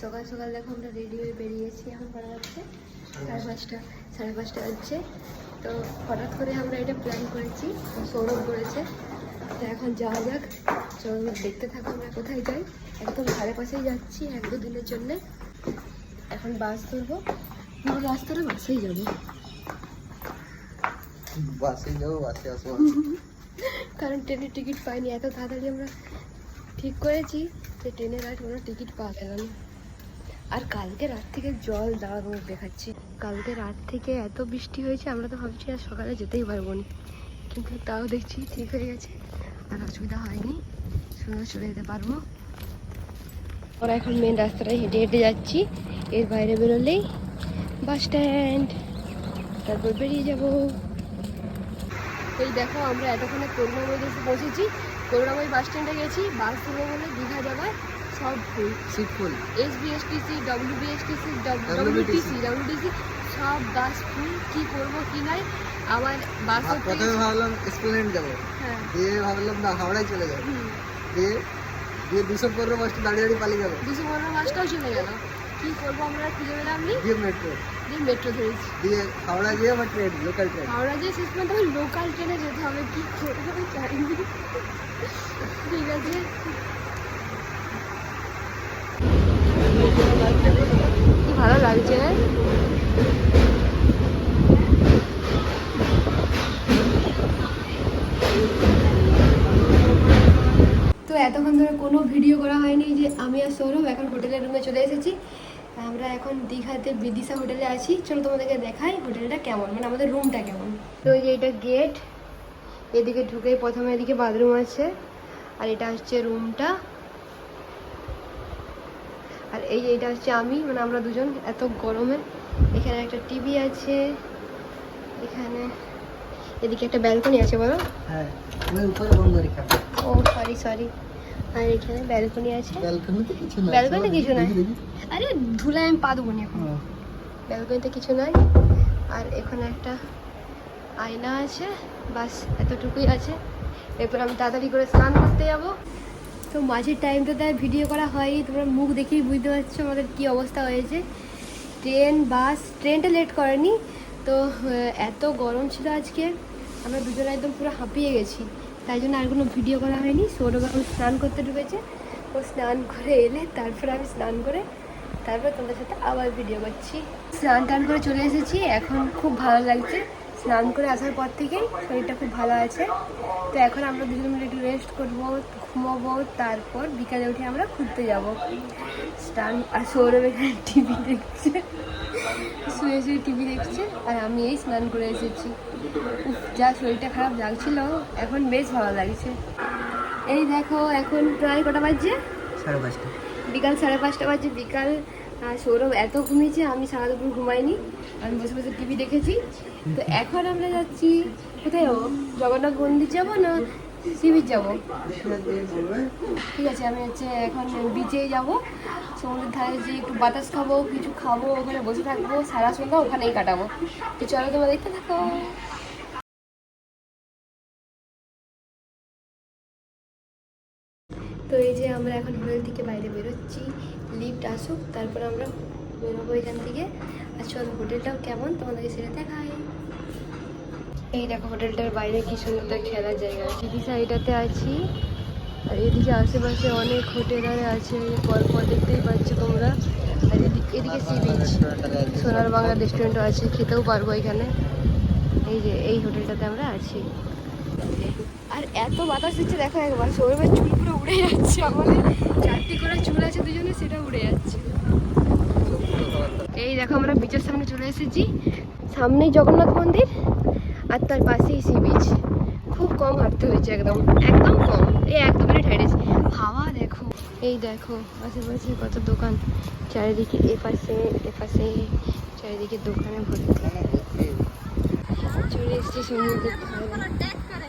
সকাল সকাল দেখো আমরা রেডি হয়ে বেরিয়েছি এখন করা যাচ্ছে সাড়ে পাঁচটা সাড়ে পাঁচটা হচ্ছে তো হঠাৎ করে আমরা এটা প্ল্যান করেছি সৌরভ করেছে। তো এখন যাওয়া যাক। চলো দেখতে থাকো আমরা কোথায় যাই। একদম ধারে পাশেই যাচ্ছি এক দু দিনের জন্যে। এখন বাস ধরবো। পুরো রাস্তাটা বাসেই যাব। বাসে যাব বাসে আসব। কারণ ট্রেনের টিকিট পাইনি এত তাড়াতাড়ি আমরা ঠিক করেছি যে ট্রেনের আর কোনো টিকিট পাওয়া গেল না। আর কালকে রাত থেকে জল দাঁড়ানো দেখাচ্ছে। কালকে রাত থেকে এত বৃষ্টি হয়েছে, আমরা তো ভাবছি আর সকালে যেতেই পারব না। কিন্তু তাও দেখছি ঠিক হয়ে গেছে, আর অসুবিধা হয়নি। সুন্দর চলে যেতে পারব। আমরা এখন মেন রাস্তাটায় হেঁটে হেঁটে যাচ্ছি, এর বাইরে বেরোলেই বাস স্ট্যান্ড তারপর বেরিয়ে যাব। এই দেখো, আমরা এতক্ষণে করুণাময়ীতে এসে পৌঁছেছি। করুণাময়ী বাস স্ট্যান্ডে গেছি বাস ধরবো বলে দীঘা যাওয়ার সব full seat full S BSTC W BSTC WTC WTC সব বাস ফুল কী করব কি নাই আমার বাস প্রথমে ভাবলাম এক্সপ্লেনেন্ট যাব। হ্যাঁ। দিয়ে ভাবলাম না হাওড়ায় চলে যাব। দিয়ে দিয়ে দুশো পনেরো বাসটা দাঁড়িয়ে দাঁড়িয়ে পালিয়ে যাব দুশো পনেরো বাসটাও চলে গেল। কী করব আমরা খুঁজে পেলাম দিয়ে মেট্রো দিয়ে মেট্রো ধরেছি। দিয়ে হাওড়া গিয়ে আমার ট্রেন লোকাল ট্রেন হাওড়া যে শেষ পর্যন্ত লোকাল ট্রেনে যেতে হবে কী করব জানি ঠিক আছে কি ভালো লাগছে। তো এতক্ষণ ধরে কোনো ভিডিও করা হয়নি যে আমি আর সৌরভ এখন হোটেলের রুমে চলে এসেছি। আমরা এখন দীঘাতে বিদিশা হোটেলে আছি। চলো তোমাদেরকে দেখাই হোটেলটা কেমন মানে আমাদের রুমটা কেমন। তো এই যে এটা গেট এদিকে ঢুকেই প্রথমে এদিকে বাথরুম আছে। আর এটা হচ্ছে রুমটা আর এই যে এটা হচ্ছে আমি মানে আমরা দুজন এত গরমে। এখানে একটা টিভি আছে এখানে এদিকে একটা ব্যালকনি আছে বলো। হ্যাঁ আমি উপরে বন্ধ রেখা। ও সরি সরি আর এখানে ব্যালকনি আছে। ব্যালকনিতে কিছু না ব্যালকনিতে কিছু নাই। আরে ধুলায় আমি পা দেবো নি এখন। ব্যালকনিতে কিছু নাই। আর এখানে একটা আয়না আছে। বাস এতটুকুই আছে। এরপর আমি তাড়াতাড়ি করে স্নান করতে যাব। তো মাঝের টাইমটাতে আর ভিডিও করা হয়নি, তোমরা মুখ দেখেই বুঝতে পারছ আমাদের কী অবস্থা হয়েছে। ট্রেন বাস ট্রেনটা লেট করেনি, তো এত গরম ছিল আজকে, আমরা দুজনে একদম পুরো হাঁপিয়ে গেছি। তাই জন্য আর কোনো ভিডিও করা হয়নি সৌরভ স্নান করতে ঢুকেছে, ও স্নান করে এলে তারপর আমি স্নান করে তারপর তোমাদের সাথে আবার ভিডিও করছি। স্নান টান করে চলে এসেছি, এখন খুব ভালো লাগছে। স্নান করে আসার পর থেকেই শরীরটা খুব ভালো আছে। তো এখন আমরা দুজন মিলে একটু রেস্ট করব ঘুমাবো তারপর বিকালে উঠে আমরা ঘুরতে যাব। স্নান আর সৌরভ এখানে টিভি দেখছে। শুয়ে শুয়ে টিভি দেখছে আর আমি এই স্নান করে এসেছি। যা শরীরটা খারাপ লাগছিল এখন বেশ ভালো লাগছে। এই দেখো এখন প্রায় কটা বাজছে? সাড়ে পাঁচটা। বিকাল সাড়ে পাঁচটা বাজে বিকাল আর সৌরভ, এত ঘুমিয়েছে, আমি সারা দুপুর ঘুমাইনি। আমি বসে বসে টিভি দেখেছি। তো এখন আমরা যাচ্ছি, কোথায় যাব জগন্নাথ মন্দির যাব না সি বিচ যাব? ঠিক আছে, আমি হচ্ছে এখন বিচেই যাব। সমুদ্রের ধারে যে একটু বাতাস খাব, কিছু খাব, ওখানে বসে থাকব, সারা সন্ধ্যা ওখানেই কাটাবো। তো চলো তোমরা দেখতে থাকো। তো এই যে আমরা এখন হোটেল থেকে বাইরে বেরোচ্ছি। লিফট আসুক, তারপর আমরা বেরোবো এখান থেকে। আর চলো, হোটেলটাও কেমন? তোমাদেরকে সেটা দেখাই। এই দেখো, হোটেলটার বাইরে কি সুন্দর একটা খেলার জায়গা আছে। দিদি সাইডটাতে আছি। আর এদিকে আশেপাশে অনেক হোটেল আর আছে। পর পর দেখতেই পাচ্ছ তোমরা। আর এদিকে এদিকে সি বিচ সোনার বাংলা রেস্টুরেন্টও আছে। খেতেও পারব এখানে। এই যে, এই হোটেলটাতে আমরা আছি। আর এত বাতাস দিচ্ছে দেখো একবার সৌরভের চুল পুরো উড়ে যাচ্ছে। আমাদের চারটি করে চুল আছে দুজনে সেটা উড়ে যাচ্ছে। এই দেখো, আমরা বিচের সামনে চলে এসেছি। সামনেই জগন্নাথ মন্দির, আর তার পাশেই সি বিচ খুব কম হাঁটতে হয়েছে, একদম একদম কম। এই এক দু মিনিট হেঁটেছি হাওয়া, দেখো। এই দেখো, আশেপাশে কত দোকান। চারিদিকে এপাশে এপাশে চারিদিকে দোকানে ভর্তি। চলে এসেছি সমুদ্রের ধারে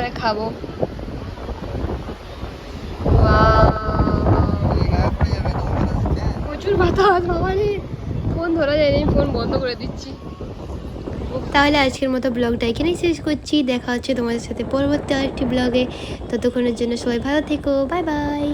এরপরে খাব। প্রচুর বাতাস বাবা রে ফোন ধরা যায় আমি ফোন বন্ধ করে দিচ্ছি। তাহলে আজকের মতো ব্লগটা এখানেই শেষ করছি। দেখা হচ্ছে তোমাদের সাথে পরবর্তী আরেকটি ব্লগে। ততক্ষণের জন্য সবাই ভালো থেকো। Bye bye.